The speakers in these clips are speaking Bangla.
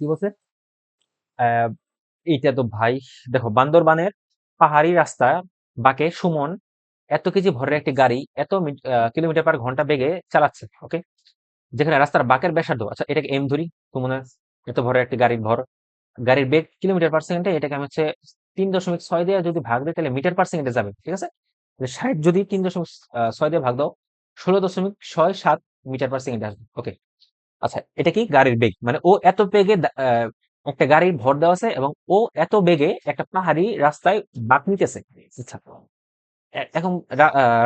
কি বলছে? এইটা তো ভাই, দেখো বান্দরবানের পাহাড়ি রাস্তা, বাকে সুমন, এত কেজি ভরের একটি গাড়ি, এত কিলোমিটার পার ঘণ্টা বেগে চালাচ্ছে ওকে যেখানে রাস্তার বাঁকের ব্যাসার্ধ আচ্ছা এটাকে এম ধরি সুমনের এত ভরের একটি গাড়ির ভর, গাড়ির বেগ কিলোমিটার পার সেকেন্ডে, এটাকে আমি হচ্ছে তিন দশমিক ছয় দিয়ে যদি ভাগ দিই, তাহলে মিটার পার সেকেন্ডে যাবে, ঠিক আছে? ষাট যদি তিন দশমিক ছয় দিয়ে ভাগ দাও, ষোলো দশমিক ছয় সাত মিটার পার সেকেন্ডে আসবে ওকে আচ্ছা এটা কি গাড়ির বেগ? মানে ও এত বেগে আহ, একটা গাড়ির ভর দেওয়া আছে এবং ও এত বেগে একটা পাহাড়ি রাস্তায় বাঁক নিতেছে। আচ্ছা এখন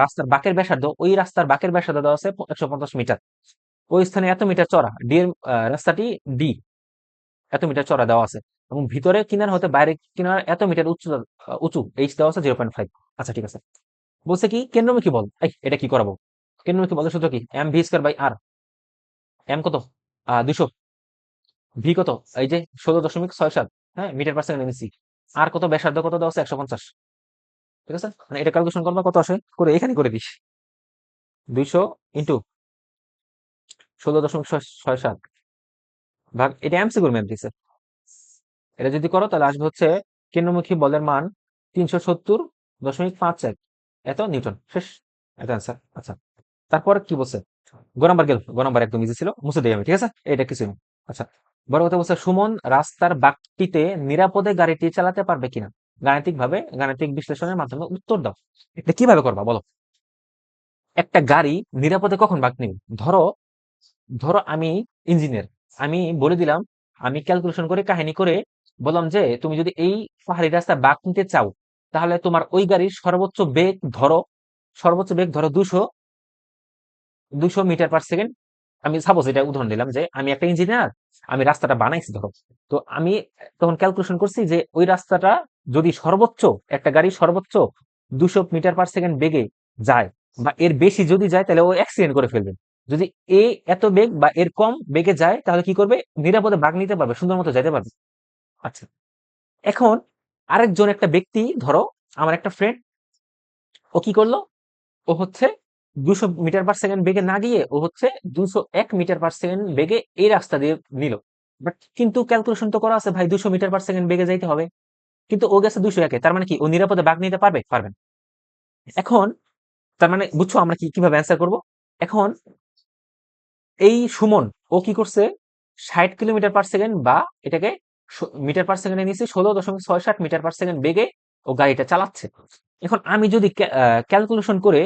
রাস্তার বাঁকের ব্যাসার্ধ ওই রাস্তার বাঁকের ব্যাসার্ধ দেওয়া আছে একশো পঞ্চাশ মিটার। ওই স্থানে এত মিটার চড়া ডি এর আহ, রাস্তাটি ডি এত মিটার চড়া দেওয়া আছে এবং ভিতরে কিনার হতে বাইরে কিনার এত মিটার উচ্চতা উঁচু এইচ দেওয়া আছে জিরো পয়েন্ট ফাইভ আচ্ছা ঠিক আছে। বলছে কি কেন্দ্রমুখী বল। এটা কি করাবো? কেন্দ্রমুখী বলের সূত্র কি? M V square by R M কত? দুশো। ভি কত? এই যে ষোলো দশমিক ছয় সাত। হ্যাঁ মিটার পার সেকেন্ড এনেছি। আর কত? ব্যাসার্ধ কত? দেওয়া আছে একশো পঞ্চাশ। ঠিক আছে? মানে এটা ক্যালকুলেশন করবা কত আসে? করে এখানে করে দিস। দুইশো ইন্টু ষোলো দশমিক ছয় সাত ভাগ, এটা এমসিকিউর ম্যাপ দিছে। এটা যদি করো, তাহলে আসবে হচ্ছে কেন্দ্রমুখী বলের মান তিনশো সত্তর দশমিক পাঁচ এক। এত? নিউটন। শেষ। এত অ্যান্সার আচ্ছা। তারপর কি বলছে? গ নাম্বার গেল, গ নাম্বার একদম ইজি ছিল, মুছে দিই আমি, ঠিক আছে? এটা কিছু না আচ্ছা বড় কথা বলছে, সুমন রাস্তার বাকটিতে নিরাপদে গাড়িটি চালাতে পারবে কিনা? গাণিতিক ভাবে গাণিতিক বিশ্লেষণের মাধ্যমে উত্তর দাও। এটা কীভাবে করবা বলো? একটা গাড়ি নিরাপদে কখন বাক নিবে? ধরো ধরো আমি ইঞ্জিনিয়ার আমি বলে দিলাম, আমি ক্যালকুলেশন করে, কাহিনী করে বললাম যে, তুমি যদি এই পাহাড়ি রাস্তা বাক নিতে চাও, তাহলে তোমার ওই গাড়ির সর্বোচ্চ বেগ ধরো, সর্বোচ্চ বেগ ধরো দুশো দুশো মিটার পার সেকেন্ড আমি সাপোজ এটা উদাহরণ দিলাম যে আমি একটা ইঞ্জিনিয়ার আমি রাস্তাটা বানাইছি ধরো তো আমি তখন ক্যালকুলেশন করছি যে ওই রাস্তাটা যদি সর্বোচ্চ, একটা গাড়ি সর্বোচ্চ দুশো মিটার পার সেকেন্ড বেগে যায় বা এর বেশি যদি যায়, তাহলে ও অ্যাক্সিডেন্ট করে ফেলবে। যদি এ এত বেগ বা এর কম বেগে যায়, তাহলে কি করবে? নিরাপদে ভাগ নিতে পারবে, সুন্দর মতো যেতে পারবে। আচ্ছা এখন আরেকজন একটা ব্যক্তি, ধরো, আমার একটা ফ্রেন্ড ও কি করল? ও হচ্ছে দুশো মিটার পার সেকেন্ড বেগে না গিয়ে ও হচ্ছে দুশো এক মিটার পার সেকেন্ড বেগে এই রাস্তা দিয়ে নিল। বাট কিন্তু ক্যালকুলেশন তো করা আছে ভাই, দুশো মিটার পার সেকেন্ড বেগে যাইতে হবে। কিন্তু ও গেছে দুশো একে, তার মানে কি ও নিরাপদে বাঘ নিতে পারবে? পারবেন এখন তার মানে বুঝছ আমরা কি কীভাবে অ্যান্সার করব? এখন এই সুমন, ও কি করছে? ষাট কিলোমিটার পার সেকেন্ড বা এটাকে মিটার পার সেকেন্ডে নিয়েছে ষোলো দশমিক ছয় ষাট মিটার পার সেকেন্ড বেগে ও গাড়িটা চালাচ্ছে। এখন আমি যদি ক্যালকুলেশন করে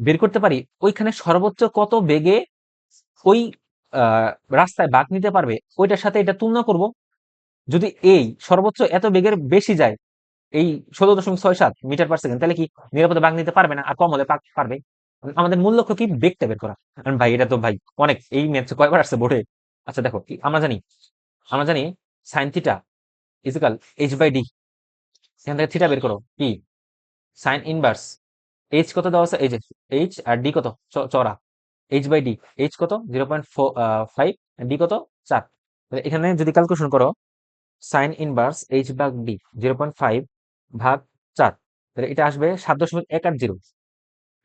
বের করতে পারি, ওইখানে সর্বোচ্চ কত বেগে ওই রাস্তায় বাঘ নিতে পারবে, ওইটার সাথে এটা তুলনা করব। যদি এই সর্বোচ্চ এত বেগের বেশি যায়, এই ষোলো দশমিক ছয় সাত মিটার পার সেকেন্ড তাহলে কি নিরাপদে বাঘ নিতে পারবে না? আর কম হলে পারবে। আমাদের মূল লক্ষ্য কি? বেগটা বের করা। কারণ ভাই, এটা তো ভাই অনেক, এই ম্যাথ কয়বার আসছে বোর্ডে? আচ্ছা দেখো আমরা জানি আমরা জানি sine theta is equal H by D এখান থেকে থিটা বের করো, কি? সাইন ইনভার্স এইচ কত দেওয়া আছে? এই যে এইচ আর ডি কত? চড়া। এইচ বাই ডি এইচ কত? জিরো পয়েন্ট ফাইভ ডি কত? চার। এখানে যদি ক্যালকুলেশন করো সাইন ইনভার্স এইচ ভাগ ডি জিরো পয়েন্ট ফাইভ ভাগ চার। তাহলে এটা আসবে সাত দশমিক এক আট জিরো।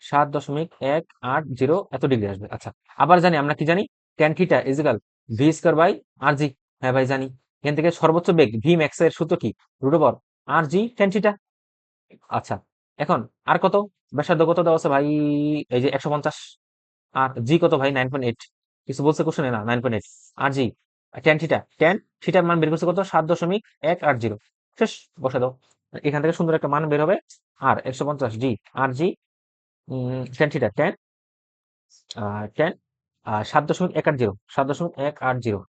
সাত দশমিক এক আট জিরো এত ডিগ্রি আসবে। আচ্ছা আবার জানি, আমরা কি জানি? Tan theta is equal V square by R G হ্যাঁ ভাই, জানি। এখান থেকে সর্বোচ্চ বেগ ভি ম্যাক্স এর সূত্র কি? Root over R G tan theta আচ্ছা এখন আর কত? ব্যাসার্ধ কত দেওয়া আছে ভাই? এই যে একশো পঞ্চাশ। আর জি কত ভাই? Nine point eight. কিছু বলছে কোশ্চেনে না, নাইন পয়েন্ট এইট। আর জি টেন থিটা টেন থিটার মান বের করছে কত? সাত দশমিক এক আট জিরো। শেষ বসে দাও। এখান থেকে সুন্দর একটা মান বের হবে। আর একশো পঞ্চাশ G R G tan theta tan tan সাত দশমিক এক আট জিরো। সাত দশমিক এক আট জিরো।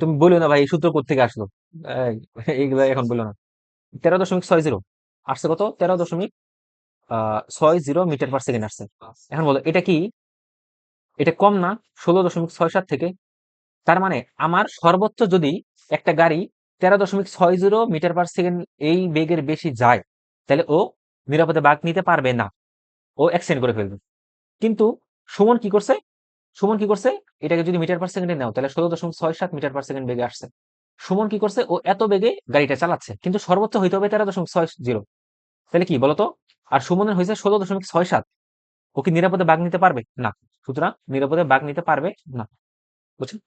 তুমি বলো না ভাই সূত্র কোথেকে আসলো? এইগুলো এখন বলো না। তেরো দশমিক ছয় জিরো। আসছে কত? তেরো দশমিক ছয় জিরো মিটার পার সেকেন্ড আসছে। এখন বলো, এটা কি? এটা কম না, ষোলো দশমিক ছয় সাত থেকে। তার মানে আমার সর্বোচ্চ যদি একটা গাড়ি তেরো দশমিক ছয় জিরো মিটার পার সেকেন্ড এই বেগের বেশি যায়, তাহলে ও নিরাপদে বাঘ নিতে পারবে না। ও অ্যাক্সিডেন্ট করে ফেলবে। কিন্তু সুমন কি করছে? সুমন কি করছে? এটাকে যদি মিটার পার সেকেন্ডে নাও, তাহলে ষোলো দশমিক ছয় সাত মিটার পার সেকেন্ড বেগে আসছে। সুমন কি করছে? ও এত বেগে গাড়িটা চালাচ্ছে। কিন্তু সর্বোচ্চ হইতে হবে তেরো দশমিক ছয় জিরো তাহলে কি বলতো? আর সুমনের হয়েছে ষোলো দশমিক ছয় সাত। ও কি নিরাপদে বাঘ নিতে পারবে? না। সুতরাং নিরাপদে বাঘ নিতে পারবে না। বুঝছেন?